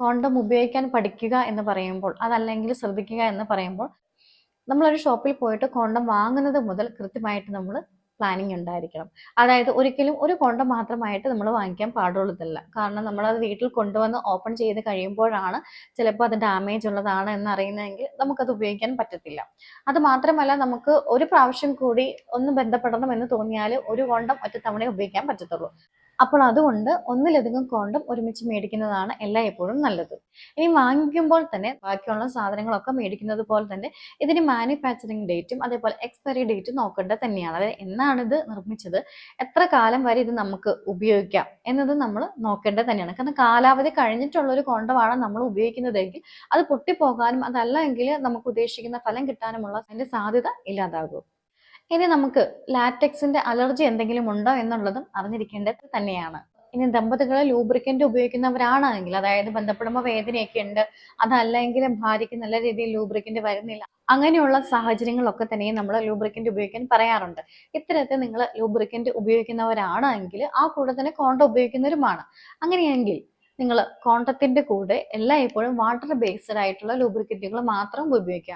Condom ഉപയോഗിക്കാൻ പഠിക്കുക എന്ന് പറയുമ്പോൾ അതല്ലെങ്കിൽ ശ്രദ്ധിക്കുക എന്ന് പറയുമ്പോൾ നമ്മളൊരു ഷോപ്പിൽ പോയിട്ട് കോണ്ടം വാങ്ങുന്നത് മുതൽ കൃത്യമായിട്ട് നമ്മൾ പ്ലാനിങ് ഉണ്ടായിരിക്കണം. അതായത് ഒരിക്കലും ഒരു കോണ്ടം മാത്രമായിട്ട് നമ്മൾ വാങ്ങിക്കാൻ പാടുള്ളതല്ല കാരണം നമ്മൾ അത് വീട്ടിൽ കൊണ്ടുവന്ന് ഓപ്പൺ ചെയ്ത് കഴിയുമ്പോഴാണ് ചിലപ്പോൾ അത് ഡാമേജ് ഉള്ളതാണ് എന്ന് അറിയുന്നതെങ്കിൽ നമുക്കത് ഉപയോഗിക്കാൻ പറ്റത്തില്ല. അത് മാത്രമല്ല നമുക്ക് ഒരു പ്രാവശ്യം കൂടി ഒന്ന് ബന്ധപ്പെടണം എന്ന് തോന്നിയാൽ ഒരു കോണ്ടം ഒറ്റത്തവണ തവണ ഉപയോഗിക്കാൻ പറ്റത്തുള്ളൂ. അപ്പോൾ അതുകൊണ്ട് ഒന്നിലധികം കോണ്ടം ഒരുമിച്ച് മേടിക്കുന്നതാണ് എല്ലായ്പ്പോഴും നല്ലത്. ഇനി വാങ്ങിക്കുമ്പോൾ തന്നെ ബാക്കിയുള്ള സാധനങ്ങളൊക്കെ മേടിക്കുന്നത് പോലെ തന്നെ ഇതിന് മാനുഫാക്ചറിങ് ഡേറ്റും അതേപോലെ എക്സ്പയറി ഡേറ്റും നോക്കേണ്ടത് തന്നെയാണ്. അതായത് എന്നാണ് ഇത് നിർമ്മിച്ചത് എത്ര കാലം വരെ ഇത് നമുക്ക് ഉപയോഗിക്കാം എന്നത് നമ്മൾ നോക്കേണ്ടത് തന്നെയാണ്. കാരണം കാലാവധി കഴിഞ്ഞിട്ടുള്ള ഒരു കോണ്ടമാണ് നമ്മൾ ഉപയോഗിക്കുന്നതെങ്കിൽ അത് പൊട്ടിപ്പോകാനും അതല്ല എങ്കിൽ നമുക്ക് ഉദ്ദേശിക്കുന്ന ഫലം കിട്ടാനുമുള്ള അതിന്റെ സാധ്യത ഇല്ലാതാകും. ഇനി നമുക്ക് ലാറ്റക്സിന്റെ അലർജി എന്തെങ്കിലും ഉണ്ടോ എന്നുള്ളതും അറിഞ്ഞിരിക്കേണ്ടത് തന്നെയാണ്. ഇനി ദമ്പതികൾ ലൂബ്രിക്കന്റ് ഉപയോഗിക്കുന്നവരാണെങ്കിൽ അതായത് ബന്ധപ്പെടുമ്പോൾ വേദനയൊക്കെ ഉണ്ട് അതല്ലെങ്കിൽ ഭാര്യയ്ക്ക് നല്ല രീതിയിൽ ലൂബ്രിക്കന്റ് വരുന്നില്ല അങ്ങനെയുള്ള സാഹചര്യങ്ങളൊക്കെ തന്നെ നമ്മൾ ലൂബ്രിക്കന്റ് ഉപയോഗിക്കാൻ പറയാറുണ്ട്. ഇത്തരത്തിൽ നിങ്ങൾ ലൂബ്രിക്കന്റ് ഉപയോഗിക്കുന്നവരാണെങ്കിൽ ആ കൂടെ തന്നെ കോണ്ട ഉപയോഗിക്കുന്നവരുമാണ്. അങ്ങനെയെങ്കിൽ നിങ്ങൾ കോണ്ടത്തിന്റെ കൂടെ എല്ലായ്പ്പോഴും വാട്ടർ ബേസ്ഡ് ആയിട്ടുള്ള ലൂബ്രിക്കന്റുകൾ മാത്രം ഉപയോഗിക്കുക.